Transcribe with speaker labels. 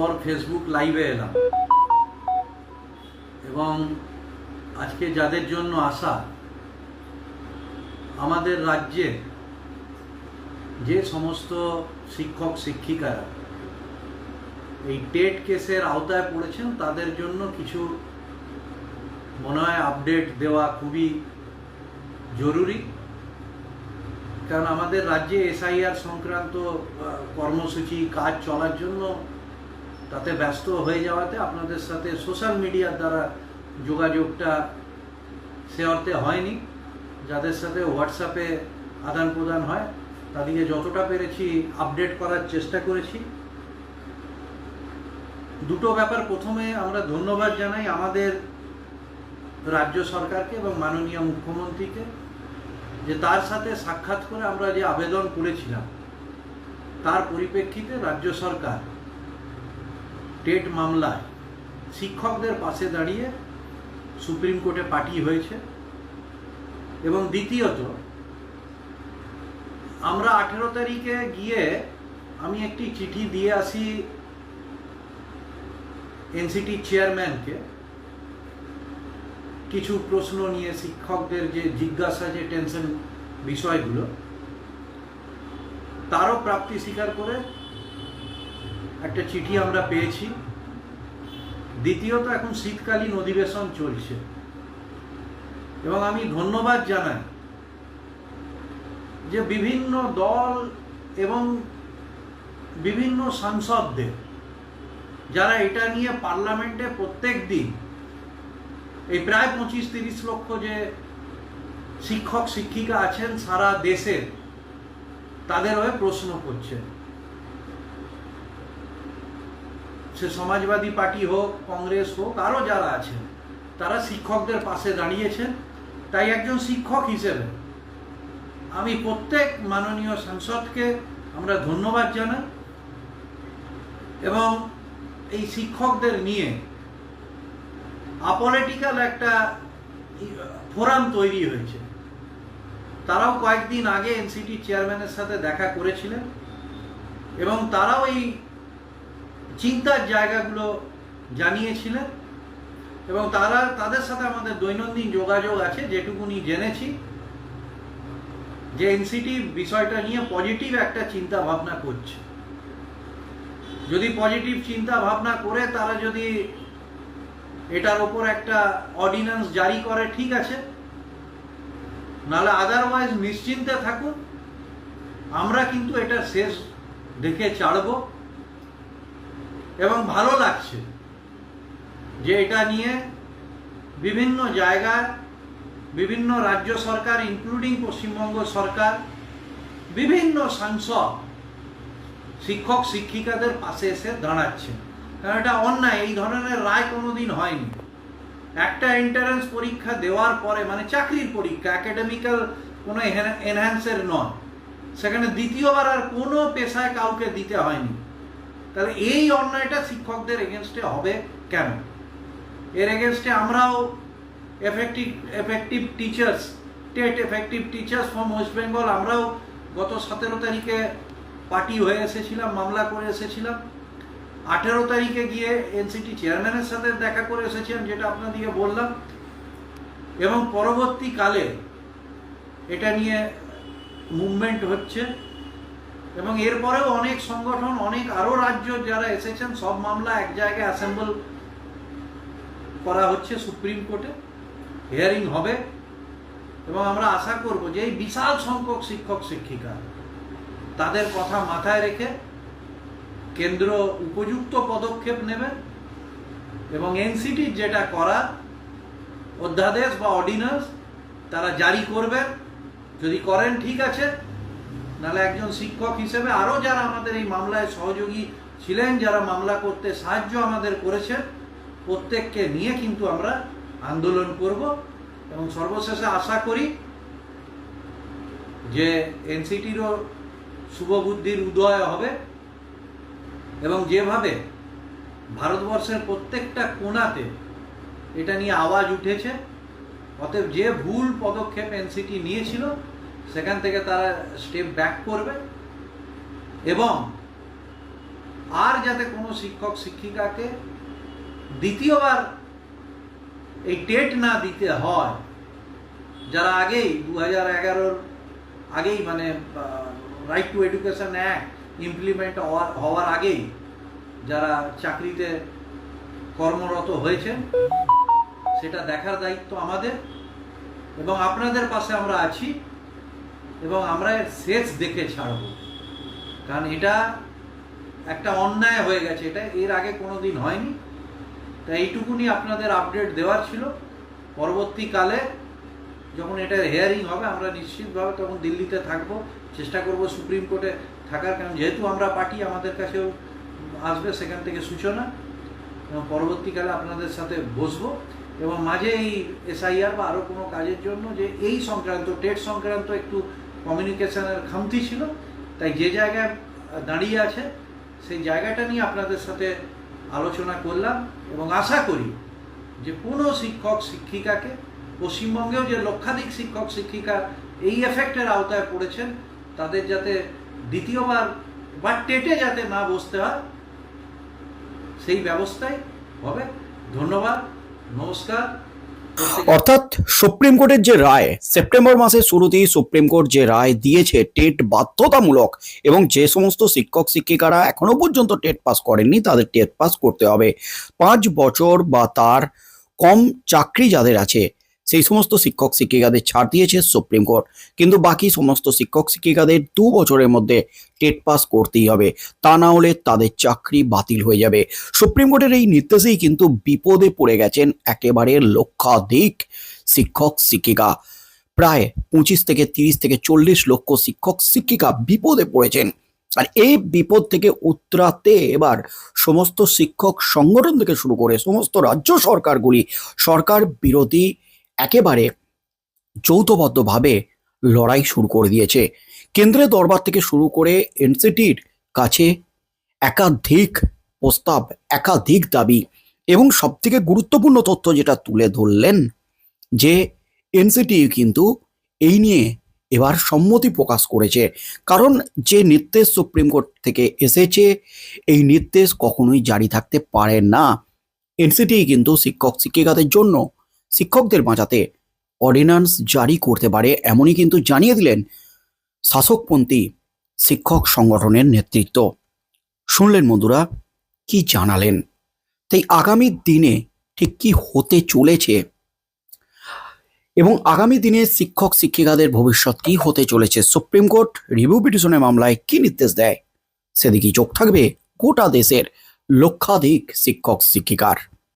Speaker 1: পর ফেসবুক লাইভে এলাম। এবং আজকে যাদের জন্য আসা আমাদের রাজ্যে যে সমস্ত শিক্ষক, শিক্ষিকারা এই টেট কেসের আওতায় পড়েছেন, তাদের জন্য কিছু মনে হয় আপডেট দেওয়া খুবই জরুরি। কারণ আমাদের রাজ্যে এসআইআর সংক্রান্ত কর্মসূচি, কাজ চলার জন্য তাতে ব্যস্ত হয়ে যাওয়াতে আপনাদের সাথে সোশ্যাল মিডিয়ার দ্বারা যোগাযোগটা সে অর্থে হয়নি। যাদের সাথে হোয়াটসঅ্যাপে আদান প্রদান হয়, তাদেরকে যতটা পেরেছি আপডেট করার চেষ্টা করেছি। দুটো ব্যাপার। প্রথমে আমরা ধন্যবাদ জানাই আমাদের রাজ্য সরকারকে এবং মাননীয় মুখ্যমন্ত্রীকে যে তার সাথে সাক্ষাৎ করে আমরা যে আবেদন করেছিলাম, তার পরিপ্রেক্ষিতে রাজ্য সরকার টেট মামলায় শিক্ষকদের পাশে দাঁড়িয়ে সুপ্রিম কোর্টে পার্টি হয়েছে। এবং দ্বিতীয়ত, আমরা আঠেরো তারিখে গিয়ে আমি একটি চিঠি দিয়ে আসি এনসিটি চেয়ারম্যানকে। কিছু প্রশ্ন নিয়ে শিক্ষকদের যে জিজ্ঞাসা, যে টেনশন বিষয়গুলো, তারও প্রাপ্তি স্বীকার করে একটা চিঠি আমরা পেয়েছি। দ্বিতীয়ত এখন শীতকালীন অধিবেশন চলছে। এবং আমি ধন্যবাদ জানাই যে বিভিন্ন দল এবং বিভিন্ন সাংসদদের যারা এটা নিয়ে পার্লামেন্টে প্রত্যেক দিন এই প্রায় পঁচিশ তিরিশ লক্ষ যে শিক্ষক, শিক্ষিকা আছেন সারা দেশের, তাদের হয়ে প্রশ্ন করছে সে সমাজবাদী পার্টি হোক, কংগ্রেস হোক আরও যারা আছেন, তারা শিক্ষকদের পাশে দাঁড়িয়েছেন। তাই একজন শিক্ষক হিসেবে আমি প্রত্যেক মাননীয় সাংসদকে আমরা ধন্যবাদ জানাই এবং এই শিক্ষকদের নিয়ে আপলিটিক্যাল একটা ফোরাম তৈরি হয়েছে। তারাও কয়েকদিন আগে এনসিটি চেয়ারম্যানের সাথে দেখা করেছিলেন এবং তারাও এই চিন্তার জায়গাগুলো জানিয়েছিলেন এবং তারা তাদের সাথে আমাদের দৈনন্দিন যোগাযোগ আছে, যেটুকুনি জেনেছি। যে এনসিটি বিষয়টা নিয়ে পজিটিভ একটা চিন্তা ভাবনা করছে। যদি পজিটিভ চিন্তা ভাবনা করে, তারা যদি এটার ওপর একটা অর্ডিন্যান্স জারি করে, ঠিক আছে। নাহলে আদারওয়াইজ নিশ্চিন্তে থাকুন। আমরা কিন্তু এটা শেষ দেখে ছাড়ব। এবং ভালো লাগছে যে এটা নিয়ে বিভিন্ন জায়গায় বিভিন্ন রাজ্য সরকার ইনক্লুডিং পশ্চিমবঙ্গ সরকার, বিভিন্ন সাংসদ, শিক্ষক, শিক্ষিকাদের পাশে এসে দাঁড়াচ্ছে কারণ এটা অন্যায়, এই ধরনের রায় কোনোদিন হয়নি। একটা এন্ট্রান্স পরীক্ষা দেওয়ার পরে মানে চাকরির পরীক্ষা একাডেমিক্যাল কোনো এনহ্যান্সের নয়। সেখানে দ্বিতীয়বার আর কোনো পেশায় কাউকে দিতে হয়নি। তাহলে এই অন্যায়টা শিক্ষকদের এগেনস্টে হবে কেন? এর এগেনস্টে আমরাও effective effective teachers TET effective teachers from West Bengal আমরাও গত সতেরো তারিখে পার্টি হয়ে এসেছিলাম, মামলা করে এসেছিলাম। আঠেরো তারিখে গিয়ে এনসিটি চেয়ারম্যানের সাথে দেখা করে এসেছিলাম, যেটা আপনাদেরকে বললাম। এবং পরবর্তীকালে এটা নিয়ে মুভমেন্ট হচ্ছে। এবং এরপরেও অনেক সংগঠন, অনেক আরও রাজ্য যারা এসেছেন, সব মামলা এক জায়গায় অ্যাসেম্বল করা হচ্ছে সুপ্রিম কোর্টে। হিয়ারিং হবে। এবং আমরা আশা করব যে এই বিশাল সংখ্যক শিক্ষক, শিক্ষিকা, তাদের কথা মাথায় রেখে কেন্দ্র উপযুক্ত পদক্ষেপ নেবে এবং এনসিটির যেটা করা, অধ্যাদেশ বা অর্ডিন্যান্স তারা জারি করবেন। যদি করেন ঠিক আছে নাহলে একজন শিক্ষক হিসেবে আরও যারা আমাদের এই মামলায় সহযোগী ছিলেন, যারা মামলা করতে সাহায্য আমাদের করেছেন প্রত্যেককে নিয়ে কিন্তু আমরা আন্দোলন করব। এবং সর্বশেষে আশা করি যে এনসিটিরও শুভবুদ্ধির উদয় হবে এবং যেভাবে ভারতবর্ষের প্রত্যেকটা কোণাতে এটা নিয়ে আওয়াজ উঠেছে, অতএব যে ভুল পদক্ষেপ এনসিটি নিয়েছিল সেখান থেকে তারা স্টেপ ব্যাক করবে এবং আর যাতে কোনো শিক্ষক শিক্ষিকাকে দ্বিতীয়বার এই টেট না দিতে হয়, যারা আগেই দু হাজার এগারোর আগেই মানে right to education act implement হওয়ার হওয়ার আগেই যারা চাকরিতে কর্মরত হয়েছেন, সেটা দেখার দায়িত্ব আমাদের এবং আপনাদের পাশে আমরা আছি। এবং আমরা এর শেষ দেখে ছাড়ব। কারণ এটা একটা অন্যায় হয়ে গেছে। এটা এর আগে কোনো দিন হয়নি। তাই এইটুকুনি আপনাদের আপডেট দেওয়ার ছিল। পরবর্তীকালে যখন এটার হেয়ারিং হবে, আমরা নিশ্চিতভাবে তখন দিল্লিতে থাকব। চেষ্টা করব সুপ্রিম কোর্টে থাকার, কারণ যেহেতু আমরা পার্টি, আমাদের কাছেও আসবে সেখান থেকে সূচনা। এবং পরবর্তীকালে আপনাদের সাথে বসবো। এবং মাঝে এই এসআইআর বা আরও কোনো কাজের জন্য যে এই সংক্রান্ত, টেট সংক্রান্ত একটু কমিউনিকেশনের খামতি ছিল, তাই যে জায়গায় দাঁড়িয়ে আছে, সেই জায়গাটা নিয়ে আপনাদের সাথে আলোচনা করলাম এবং আশা করি যে কোনো শিক্ষক শিক্ষিকাকে, পশ্চিমবঙ্গেও যে লক্ষাধিক শিক্ষক শিক্ষিকা এই এফেক্টের আওতায় পড়েছেন, তাদের যাতে দ্বিতীয়বার বা টেটে যাতে না বসতে হয়, সেই ব্যবস্থাই হবে। ধন্যবাদ, নমস্কার।
Speaker 2: অর্থাৎ সুপ্রিম কোর্টের যে রায়, সেপ্টেম্বর মাসের শুরুতেই সুপ্রিম কোর্ট যে রায় দিয়েছে, টেট বাধ্যতামূলক এবং যে সমস্ত শিক্ষক শিক্ষিকারা এখনও পর্যন্ত টেট পাস করেননি, তাদের টেট পাস করতে হবে। পাঁচ বছর বা তার কম চাকরি যাদের আছে সেই সমস্ত শিক্ষক শিক্ষিকাদের ছাড় দিয়েছে সুপ্রিম কোর্ট। কিন্তু বাকি সমস্ত শিক্ষক শিক্ষিকাদের দু বছরের মধ্যে টেট পাস করতেই হবে। তা না হলে তাদের চাকরি বাতিল হয়ে যাবে। সুপ্রিম কোর্টের এই নির্দেশেই কিন্তু বিপদে পড়ে গেছেন একেবারে লক্ষাধিক শিক্ষক শিক্ষিকা। প্রায় পঁচিশ থেকে তিরিশ থেকে চল্লিশ লক্ষ শিক্ষক শিক্ষিকা বিপদে পড়েছেন। আর এই বিপদ থেকে উতরাতে এবার সমস্ত শিক্ষক সংগঠন থেকে শুরু করে সমস্ত রাজ্য সরকারগুলি সরকার বিরোধী একেবারে যৌথবদ্ধভাবে লড়াই শুরু করে দিয়েছে। কেন্দ্রের দরবার থেকে শুরু করে এনসিটির কাছে একাধিক প্রস্তাব, একাধিক দাবি এবং সবথেকে গুরুত্বপূর্ণ তথ্য যেটা তুলে ধরলেন যে এনসিটি কিন্তু এই নিয়ে এবার সম্মতি প্রকাশ করেছে। কারণ যে নির্দেশ সুপ্রিম কোর্ট থেকে এসেছে, এই নির্দেশ কখনোই জারি থাকতে পারে না। এনসিটি কিন্তু শিক্ষক শিক্ষিকাদের জন্য শিক্ষকদের বাঁচাতে অর্ডিন্যান্স জারি করতে পারে এমনই কিন্তু জানিয়ে দিলেন শাসকপন্থী শিক্ষক সংগঠনের নেতৃত্ব। শুনলেন বন্ধুরা, কি জানালেন? তাই আগামী দিনে ঠিক কি হতে চলেছে? এবং আগামী দিনে শিক্ষক শিক্ষিকাদের ভবিষ্যৎ কি হতে চলেছে? সুপ্রিম কোর্ট রিভিউ পিটিশনের মামলায় কি নির্দেশ দেয়? সেদিকেই চোখ থাকবে গোটা দেশের লক্ষাধিক শিক্ষক শিক্ষিকার।